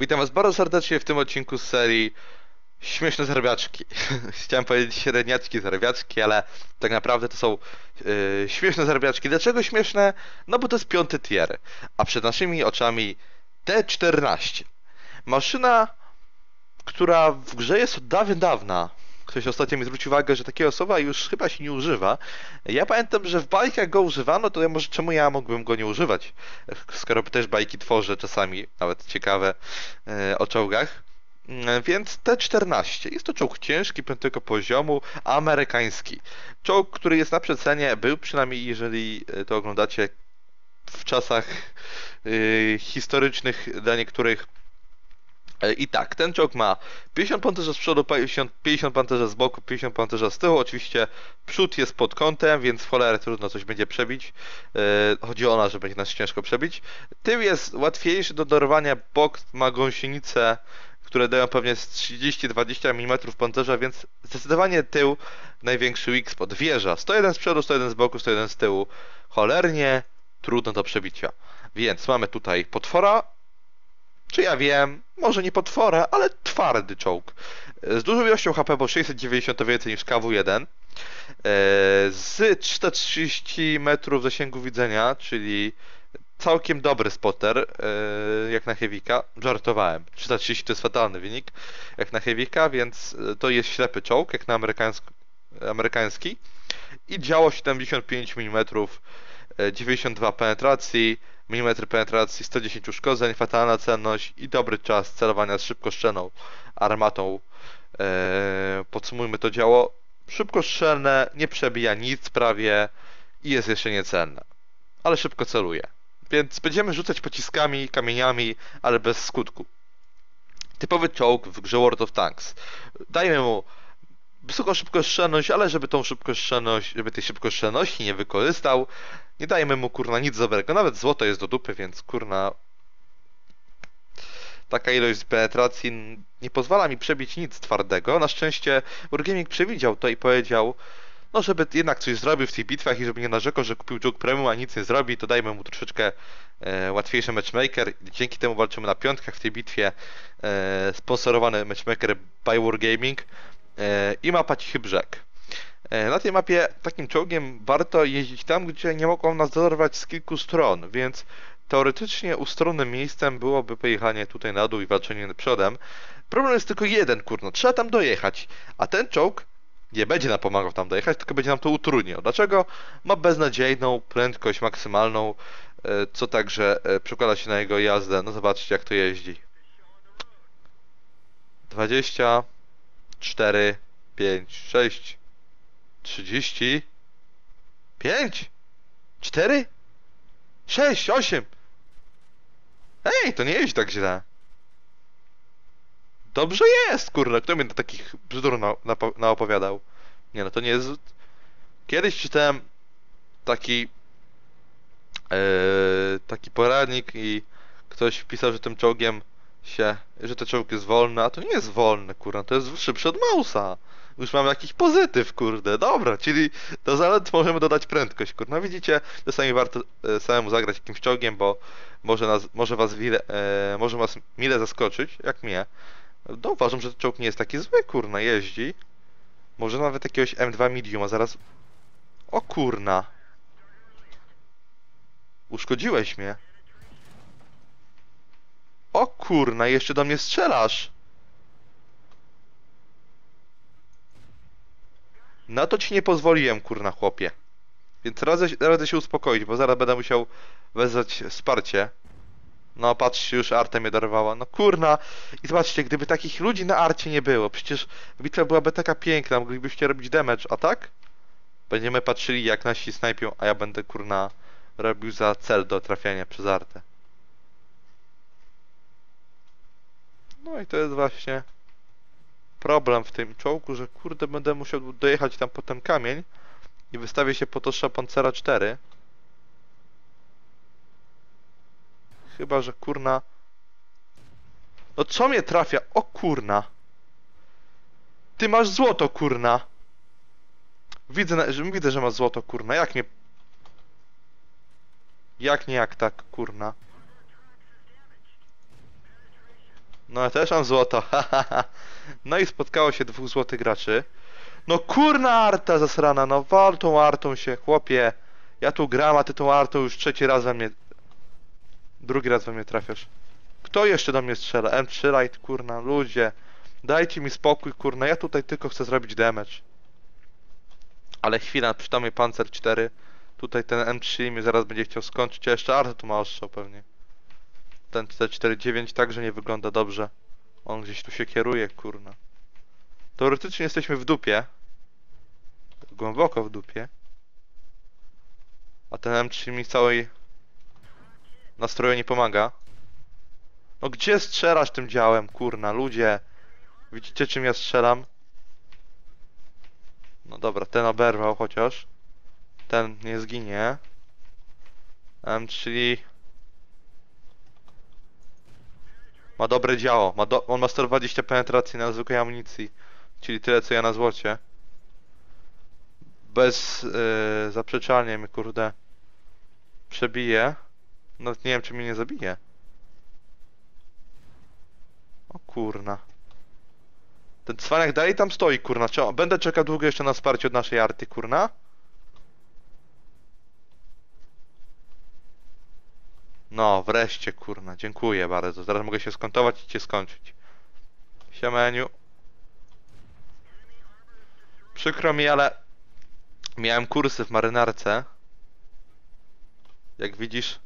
Witam was bardzo serdecznie w tym odcinku z serii Śmieszne zarabiaczki. Chciałem powiedzieć średniaczki zarabiaczki, ale tak naprawdę to są yy, śmieszne zarabiaczki. Dlaczego śmieszne? No bo to jest piąty tier, a przed naszymi oczami T14. Maszyna, która w grze jest od dawien dawna. Ktoś ostatnio mi zwrócił uwagę, że takiego słowa już chyba się nie używa. Ja pamiętam, że w bajkach go używano, to ja może czemu ja mógłbym go nie używać? Skoro też bajki tworzę czasami, nawet ciekawe e, o czołgach. E, Więc T-14 jest to czołg ciężki, piątego poziomu, amerykański. Czołg, który jest na przecenie, był przynajmniej, jeżeli e, to oglądacie w czasach y, historycznych dla niektórych E, I tak, ten czołg ma 50 pancerza z przodu, 50, 50 pancerza z boku, 50 pancerza z tyłu. Oczywiście przód jest pod kątem, więc w trudno coś będzie przebić. E, chodzi o nas, że będzie nas ciężko przebić. Tył jest łatwiejszy do dorwania, bok ma gąsienice, które dają pewnie z 30-20 mm pancerza, więc zdecydowanie tył największy weak spot. Wieża 101 z przodu, 101 z boku, 101 z tyłu. Cholernie trudno do przebicia. Więc mamy tutaj potwora, czy ja wiem, może nie potwora, ale twardy czołg. Z dużą ilością HP, bo 690 to więcej niż KW1. Z 330 metrów zasięgu widzenia, czyli całkiem dobry spotter, e, jak na Heavika. Żartowałem. 330 to jest fatalny wynik, jak na Heavika, więc to jest ślepy czołg, jak na amerykański. I działo 75 mm, 92 penetracji, mm penetracji, 110 uszkodzeń, fatalna celność i dobry czas celowania z szybkostrzelną armatą. Eee, podsumujmy to działo. Szybkostrzelne, nie przebija nic prawie i jest jeszcze niecenne. Ale szybko celuje. Więc będziemy rzucać pociskami, kamieniami, ale bez skutku. Typowy czołg w grze World of Tanks. Dajmy mu wysoką szybkostrzelność, ale żeby tą szybkostrzelność, żeby tej szybkostrzelności nie wykorzystał, nie dajmy mu kurna nic dobrego. Nawet złoto jest do dupy, więc kurna taka ilość penetracji nie pozwala mi przebić nic twardego. Na szczęście Wargaming przewidział to i powiedział, no żeby jednak coś zrobił w tych bitwach i żeby nie narzekał, że kupił czołg premium, a nic nie zrobi, to dajmy mu troszeczkę e, łatwiejszy matchmaker. Dzięki temu walczymy na piątkach w tej bitwie. E, sponsorowany matchmaker by Wargaming e, i mapa Cichy Brzeg. E, na tej mapie takim czołgiem warto jeździć tam, gdzie nie mogą nas dorwać z kilku stron, więc teoretycznie ustronnym miejscem byłoby pojechanie tutaj na dół i walczenie przodem. Problem jest tylko jeden, kurno, trzeba tam dojechać, a ten czołg nie będzie nam pomagał tam dojechać, tylko będzie nam to utrudniał. Dlaczego? Ma beznadziejną prędkość maksymalną, e, co także e, przekłada się na jego jazdę. No zobaczcie jak to jeździ. 20, 4, 5, 6, 30 5 4 6 8 Ej, to nie jest tak źle. Dobrze jest, kurwa. Kto mi takich bzdur na, na, naopowiadał? Nie no, to nie jest... Kiedyś czytałem taki... Yy, taki poradnik i ktoś wpisał, że tym czołgiem się... że ten czołg jest wolny, a to nie jest wolny, kurwa. To jest szybszy od Mausa już mamy jakiś pozytyw, kurde. Dobra, czyli do zalet możemy dodać prędkość, kurde. No widzicie, czasami warto e, samemu zagrać jakimś czołgiem, bo może, nas, może was wile, e, może was mile zaskoczyć, jak mnie. No uważam, że ten czołg nie jest taki zły, kurna, jeździ. Może nawet jakiegoś M2 medium, a zaraz... O kurna. Uszkodziłeś mnie. O kurna, jeszcze do mnie strzelasz. Na to ci nie pozwoliłem, kurna chłopie. Więc radzę, radzę się uspokoić, bo zaraz będę musiał wezwać wsparcie. No patrzcie, już Arta mnie dorwała. No kurna. I zobaczcie, gdyby takich ludzi na Arcie nie było, przecież bitwa byłaby taka piękna, moglibyście robić damage, a tak? Będziemy patrzyli jak nasi snajpią, a ja będę kurna robił za cel do trafiania przez Artę. No i to jest właśnie problem w tym czołgu, że kurde będę musiał dojechać tam po ten kamień i wystawię się po to Pancera 4. Chyba, że kurna... No co mnie trafia? O kurna! Ty masz złoto, kurna! Widzę, że, widzę, że masz złoto, kurna. Jak nie... Jak nie jak tak, kurna? No ja też mam złoto. No i spotkało się dwóch złotych graczy. No kurna Arta zasrana, no wal tą Artą się, chłopie. Ja tu gram, a ty tą Artą już trzeci raz we mnie... Drugi raz we mnie trafiasz. Kto jeszcze do mnie strzela? M3 Light, kurna, ludzie. Dajcie mi spokój, kurna, ja tutaj tylko chcę zrobić damage. Ale chwila, przytomnie Panzer 4. Tutaj ten M3 mnie zaraz będzie chciał skończyć, a jeszcze Arta tu ma ostrzał pewnie. Ten C49 także nie wygląda dobrze. On gdzieś tu się kieruje, kurna. Teoretycznie jesteśmy w dupie. Głęboko w dupie. A ten M3 mi całej nastroju nie pomaga. No gdzie strzelasz tym działem, kurna, ludzie? Widzicie czym ja strzelam? No dobra, ten oberwał chociaż. Ten nie zginie. M3 ma dobre działo. Ma do... On ma 120 penetracji na zwykłej amunicji. Czyli tyle co ja na złocie. Bez yy, zaprzeczalnie mnie kurde przebije. No nie wiem czy mnie nie zabije. O kurna. Ten cwaniak dalej tam stoi, kurna. Będę czekał długo jeszcze na wsparcie od naszej arty, kurna? No, wreszcie, kurna. Dziękuję bardzo. Zaraz mogę się skontować i cię skończyć. Siemeniu. Przykro mi, ale miałem kursy w marynarce. Jak widzisz,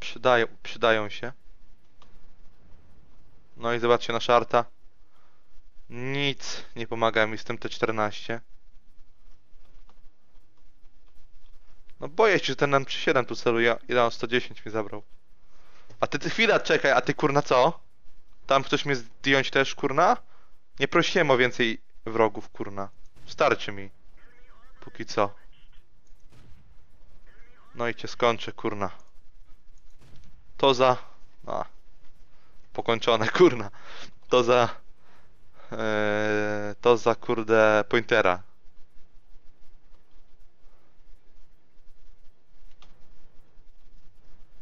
przydają, przydają się. No i zobaczcie, nasza arta. Nic nie pomaga mi z tym T14. No boję się, że ten M37 tu celuje. On 110 mi zabrał. A ty, ty chwila, czekaj, a ty kurna co? Tam ktoś mnie zdjąć też, kurna? Nie prosiłem o więcej wrogów, kurna. Starczy mi. Póki co. No i cię skończę, kurna. To za... A. Pokończone, kurna. To za... Eee, to za, kurde, pointera.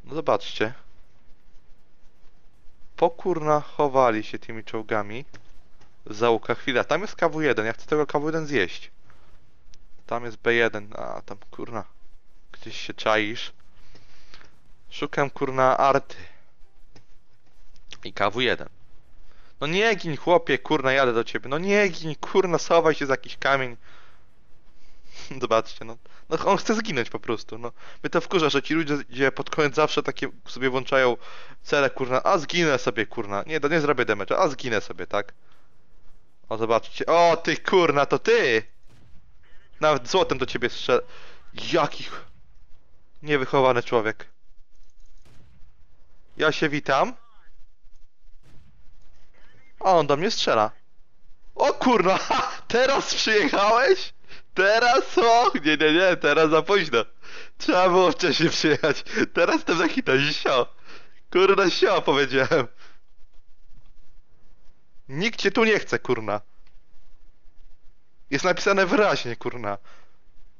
No zobaczcie. Pokurna chowali się tymi czołgami. Załuka chwila. Tam jest KW1. Ja chcę tego KW1 zjeść. Tam jest B1. A tam kurna. Gdzieś się czaisz. Szukam kurna arty. I KW1. No nie gin chłopie, kurna jadę do ciebie. No nie gin, kurna schowaj się za jakiś kamień. Zobaczcie, no. No on chce zginąć po prostu, no. Mnie to wkurza, że ci ludzie gdzie pod koniec zawsze takie sobie włączają cele, kurna, a zginę sobie, kurna. Nie, nie zrobię damage, a zginę sobie, tak? O, zobaczcie. O, ty kurna, to ty! Nawet złotem do ciebie strzel... Jakich... Niewychowany człowiek. Ja się witam. A on do mnie strzela. O kurna, teraz przyjechałeś? Teraz o? Nie, nie, nie, teraz za późno. Trzeba było wcześniej przyjechać. Teraz to za hita, sio. Kurna, sio powiedziałem. Nikt cię tu nie chce, kurna. Jest napisane wyraźnie, kurna.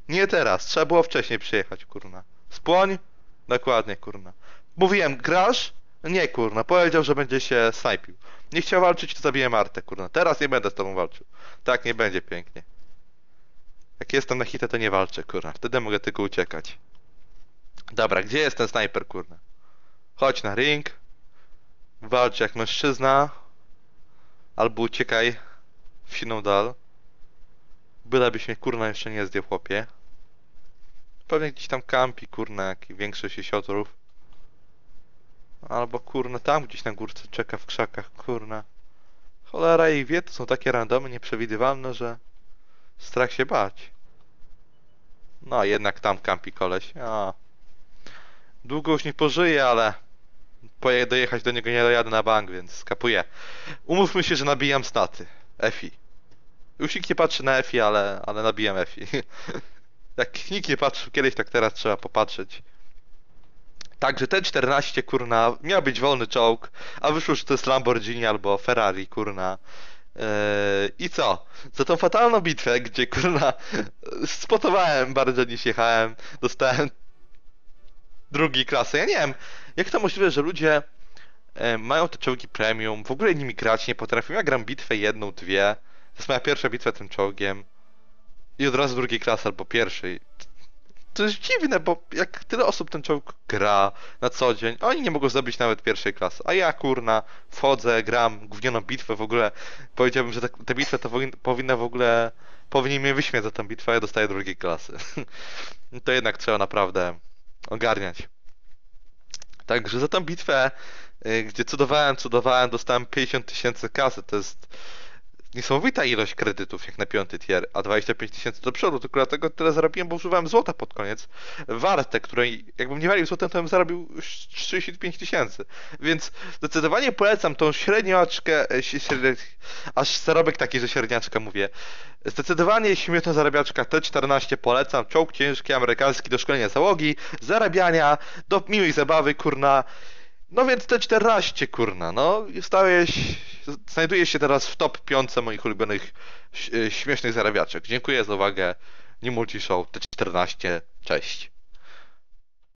Nie teraz, trzeba było wcześniej przyjechać, kurna. Spłoń? Dokładnie, kurna. Mówiłem, grasz? Nie, kurna, powiedział, że będzie się snajpił. Nie chciał walczyć, to zabiję Martę, kurna. Teraz nie będę z tobą walczył. Tak, nie będzie pięknie. Jak jestem na hitę, to nie walczę, kurna. Wtedy mogę tylko uciekać. Dobra, gdzie jest ten snajper, kurna? Chodź na ring. Walcz jak mężczyzna. Albo uciekaj w siną dal. Bylebyś mnie, kurna, jeszcze nie zdjął, chłopie. Pewnie gdzieś tam kampi, kurna, jak większość jesiotrów. Albo kurna tam gdzieś na górce czeka w krzakach, kurna. Cholera i wie, to są takie randomy nieprzewidywalne, że strach się bać. No jednak tam kampi koleś. A. Długo już nie pożyję, ale dojechać do niego nie dojadę na bank, więc skapuję. Umówmy się, że nabijam staty. EFI. Już nikt nie patrzy na EFI, ale, ale nabijam EFI. Jak nikt nie patrzył kiedyś, tak teraz trzeba popatrzeć. Także ten 14 kurna miał być wolny czołg, a wyszło, że to jest Lamborghini albo Ferrari kurna. Yy, I co? Za tą fatalną bitwę, gdzie kurna spotowałem bardzo niż jechałem, dostałem drugi klasy. Ja nie wiem, jak to możliwe, że ludzie e, mają te czołgi premium, w ogóle nimi grać nie potrafią. Ja gram bitwę jedną, dwie. To jest moja pierwsza bitwa tym czołgiem. I od razu drugiej klasy albo pierwszej. To jest dziwne, bo jak tyle osób ten czołg gra na co dzień, oni nie mogą zdobyć nawet pierwszej klasy. A ja kurna wchodzę, gram gównianą bitwę w ogóle. Powiedziałbym, że ta, ta bitwa to powin, powinna w ogóle. Powinien mnie wyśmiać za tę bitwę, a ja dostaję drugiej klasy. to jednak trzeba naprawdę ogarniać. Także za tę bitwę, y, gdzie cudowałem, cudowałem, dostałem 50 tysięcy kasy. To jest niesamowita ilość kredytów, jak na piąty tier, a 25 tysięcy do przodu. Tylko dlatego tyle zarobiłem, bo używałem złota pod koniec. Warte, której jakbym nie walił złotem, to bym zarobił już 35 tysięcy. Więc zdecydowanie polecam tą średniaczkę, e, aż zarobek taki, że średniaczka mówię. Zdecydowanie śmieszna zarabiaczka T14 polecam. Czołg ciężki, amerykański do szkolenia załogi, zarabiania, do miłej zabawy, kurna. No więc T14, kurna, no stałeś, znajdujesz się teraz w top 5 moich ulubionych y, śmiesznych zarabiaczek. Dziękuję za uwagę. Nie Multi Show T14, cześć.